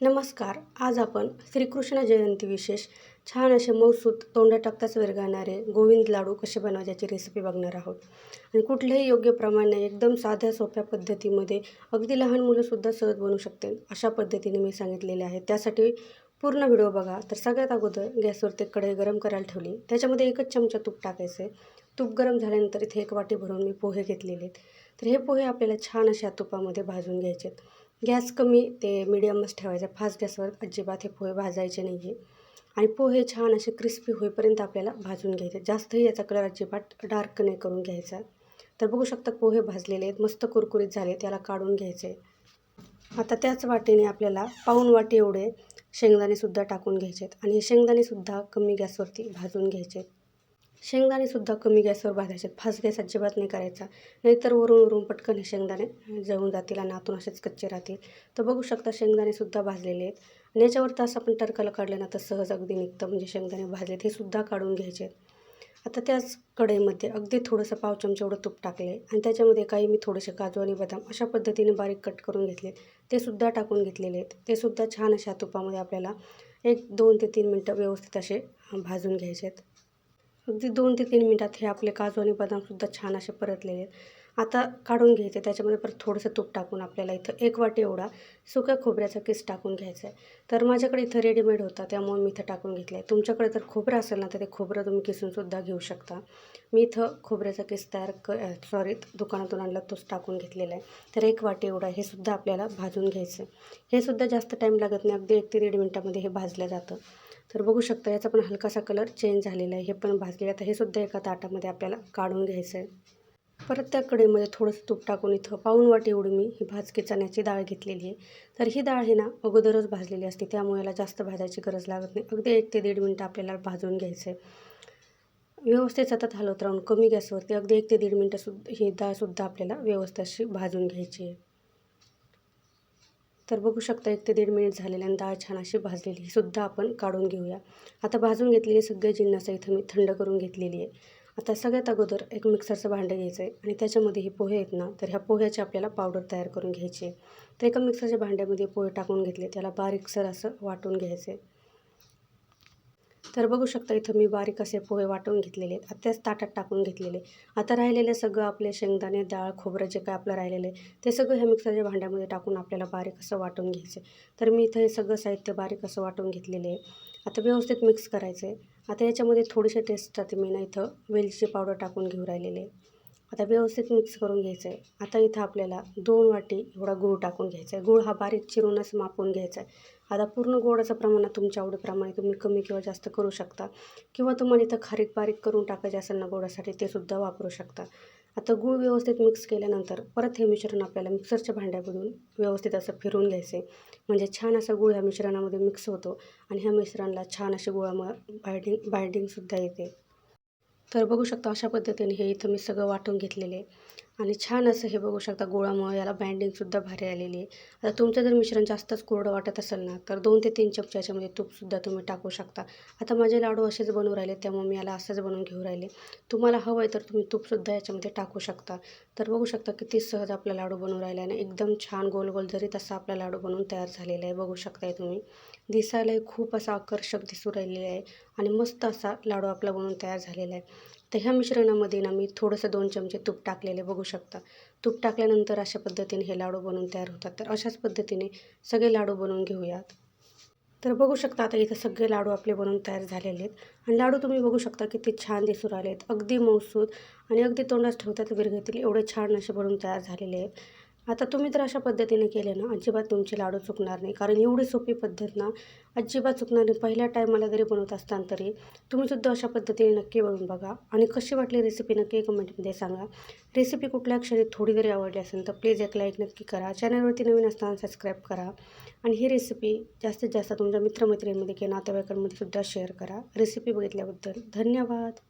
नमस्कार. आज आपण श्रीकृष्ण जयंती विशेष छान असे मऊसूत तोंडात टाकताच विरघळणारे गोविंद लाडू कसे बनवायचे रेसिपी बघणार आहोत. आणि कुठल्याही योग्य प्रमाणे एकदम साध्या सोप्या पद्धतीमध्ये अगदी लहान मुलंसुद्धा सहज बनवू शकतील अशा पद्धतीने मी सांगितलेले आहे. त्यासाठी पूर्ण व्हिडिओ बघा. तर सगळ्यात अगोदर गॅसवरती कढई गरम करायला ठेवली. त्याच्यामध्ये एकच चमचा तूप टाकायचं. आहे तूप गरम झाल्यानंतर इथे एक वाटी भरून मी पोहे घेतलेले आहेत. तर हे पोहे आपल्याला छान अशा तुपामध्ये भाजून घ्यायचे आहेत गॅस कमी ते मिडियमच ठेवायचा. फास्ट गॅसवर अजिबात हे पोहे भाजायचे नाही आहे आणि पोहे छान असे क्रिस्पी होईपर्यंत आपल्याला भाजून घ्यायचे. जास्तही याचा कलर अजिबात डार्क नाही करून घ्यायचा. तर बघू शकता पोहे भाजलेले आहेत मस्त कुरकुरीत झाले त्याला काढून घ्यायचे. आता त्याच वाटीने आपल्याला पाऊन वाटी एवढे शेंगदाणेसुद्धा टाकून घ्यायचे आहेत. आणि हे शेंगदाणेसुद्धा कमी गॅसवरती भाजून घ्यायचे आहेत. शेंगदाणेसुद्धा कमी गॅसवर भाजायचे. फास्ट गॅस अजिबात नाही करायचा. नाहीतर वरून वरून पटकन हे शेंगदाणे जळून जातील आणि आतून असेच कच्चे राहतील. तर बघू शकता शेंगदाणेसुद्धा भाजलेले आहेत. आणि याच्यावर तास आपण टरकाला काढलं ना तर सहज अगदी निघतं. म्हणजे शेंगदाणे भाजलेत हे सुद्धा काढून घ्यायचे आहेत. आता त्याच कढईमध्ये अगदी थोडंसं पाव चमचा एवढं तूप टाकले. आणि त्याच्यामध्ये काही मी थोडेसे काजू आणि बदाम अशा पद्धतीने बारीक कट करून घेतले ते सुद्धा टाकून घेतलेले आहेत. ते सुद्धा छान अशा तुपामध्ये आपल्याला एक दोन ते तीन मिनटं व्यवस्थित असे भाजून घ्यायचे आहेत. अगदी दोन ते तीन मिनटात हे आपले काजू आणि बदामसुद्धा छान असे परतलेले आहेत. आता काढून घ्यायचे त्याच्यामध्ये परत थोडंसं तूप टाकून आपल्याला इथं एक वाटी एवढा सुक्या खोबऱ्याचा किस टाकून घ्यायचा आहे. तर माझ्याकडे इथं रेडीमेड होता त्यामुळे मी इथं टाकून घेतलं आहे तुमच्याकडे जर खोबरं असेल ना तर ते खोबरं तुम्ही किसूनसुद्धा घेऊ शकता. मी इथं खोबऱ्याचा किस तयार क सॉरी दुकानातून आणला तोच टाकून घेतलेला आहे. तर एक वाटी एवढा हे सुद्धा आपल्याला भाजून घ्यायचं आहे. हे सुद्धा जास्त टाईम लागत नाही अगदी एक ते दीड मिनटामध्ये हे भाजलं जातं. तर बघू शकता याचा पण हलकासा कलर चेंज झालेला आहे. हे पण भाजलेलं आता हे सुद्धा एका ताटामध्ये आपल्याला काढून घ्यायचं आहे. परत त्या कडेमध्ये थोडंसं तूप टाकून इथं पाऊन वाटी एवढी मी ही भाजकी चण्याची डाळ घेतलेली आहे. तर ही डाळ ही ना अगोदरच भाजलेली असते. त्यामुळे याला जास्त भाजायची गरज लागत नाही. अगदी एक ते दीड मिनटं आपल्याला भाजून घ्यायचं आहे व्यवस्थित सतत हलवत राहून कमी गॅसवरती अगदी एक ते दीड मिनटं सुद्धा ही डाळसुद्धा आपल्याला व्यवस्थित भाजून घ्यायची आहे. तर बघू शकता एक ते दीड मिनिट झालेल्या आणि डाळ छान अशी भाजलेली ही सुद्धा आपण काढून घेऊया. आता भाजून घेतलेली सगळे जिन्नस इथं मी थंड करून घेतलेली आहे. आता सगळ्यात अगोदर एक मिक्सरचं भांडं घ्यायचं आहे आणि त्याच्यामध्ये हे पोहे आहेत ना तर ह्या पोह्याची आपल्याला पावडर तयार करून घ्यायची आहे. तर एका मिक्सरच्या भांड्यामध्ये पोहे टाकून घेतले त्याला बारीकसर असं वाटून घ्यायचं आहे. तर बघू शकता इथं मी बारीक असे पोहे वाटून घेतलेले आहेत. त्याच ताटात टाकून घेतलेले आता राहिलेले सगळं आपले शेंगदाणे डाळ खोबरं जे काय आपलं राहिलेलं आहे ते सगळं ह्या मिक्सरच्या भांड्यामध्ये टाकून आपल्याला बारीक असं वाटून घ्यायचं तर मी इथं हे सगळं साहित्य बारीक असं वाटून घेतलेले आहे. आता व्यवस्थित मिक्स करायचं आहे. आता याच्यामध्ये थोडीशा टेस्टसाठी मी ना इथं वेलची पावडर टाकून घेऊ राहिलेले आहे. आता व्यवस्थित मिक्स करून घ्यायचं आहे आता इथं आपल्याला दोन वाटी एवढा गूळ टाकून घ्यायचा आहे गूळ हा बारीक चिरूनच मापून घ्यायचा आहे आता पूर्ण गोडाचं प्रमाण तुमच्या आवडीप्रमाणे तुम्ही कमी किंवा जास्त करू शकता. किंवा तुम्हाला इथं खारीक बारीक करून टाकायचे असेल ना गोडासाठी ते सुद्धा वापरू शकता. आता गूळ व्यवस्थित मिक्स केल्यानंतर परत हे मिश्रण आपल्याला मिक्सरच्या भांड्यामधून व्यवस्थित असं फिरून घ्यायचं आहे म्हणजे छान असं गूळ ह्या मिश्रणामध्ये मिक्स होतो आणि ह्या मिश्रणाला छान अशी गुळामुळे बायडिंग बायडिंगसुद्धा येते. तर बघू शकता अशा पद्धतीने हे इथं मी सगळं वाटून घेतलेले आहे. आणि छान असं हे बघू शकता गोळामुळं याला बँडिंगसुद्धा भारी आलेली आहे. आता तुमचं जर मिश्रण जास्तच कोरडं वाटत असेल ना तर दोन ते तीन चमचे याच्यामध्ये तूपसुद्धा तुम्ही टाकू शकता. आता माझे लाडू असेच बनवून राहिले त्यामुळे मी याला असंच बनवून घेऊ राहिले. तुम्हाला हवं आहे तर तुम्ही तूपसुद्धा याच्यामध्ये टाकू शकता. तर बघू शकता किती सहज आपला लाडू बनवून राहिला आहे आणि एकदम छान गोल गोल जरी तसा आपला लाडू बनवून तयार झालेला आहे बघू शकताय तुम्ही. दिसायलाही खूप असा आकर्षक दिसू राहिलेला आहे आणि मस्त असा लाडू आपला बनवून तयार झालेला आहे. तर ह्या मिश्रणामध्ये ना मी थोडंसं दोन चमचे तूप टाकलेले बघू शकता. तूप टाकल्यानंतर अशा पद्धतीने हे लाडू बनवून तयार होतात. तर अशाच पद्धतीने सगळे लाडू बनवून घेऊयात. तर बघू शकता आता इथं सगळे लाडू आपले बनवून तयार झालेले आहेत. आणि लाडू तुम्ही बघू शकता किती छान दिसून आले आहेत. अगदी मौसूद आणि अगदी तोंडात ठेवतात विरघतील एवढे छान असे बनवून तयार झालेले आहेत. आता तुम्ही तर अशा पद्धतीने केले ना अजिबात तुमचे लाडू चुकणार नाही. कारण एवढी सोपी पद्धत ना अजिबात चुकणार नाही. पहिल्या टायमाला जरी बनवत असताना तरी तुम्हीसुद्धा अशा पद्धतीने नक्की बनवून बघा. आणि कशी वाटली रेसिपी नक्की कमेंटमध्ये सांगा. रेसिपी कुठल्या क्षणी थोडी जरी आवडली असेल तर प्लीज एक लाईक नक्की करा. चॅनलवरती नवीन असताना सबस्क्राईब करा. आणि ही रेसिपी जास्तीत जास्त तुमच्या मित्रमैत्रिणींमध्ये किंवा नातेवाईकांमध्ये सुद्धा शेअर करा. रेसिपी बघितल्याबद्दल धन्यवाद.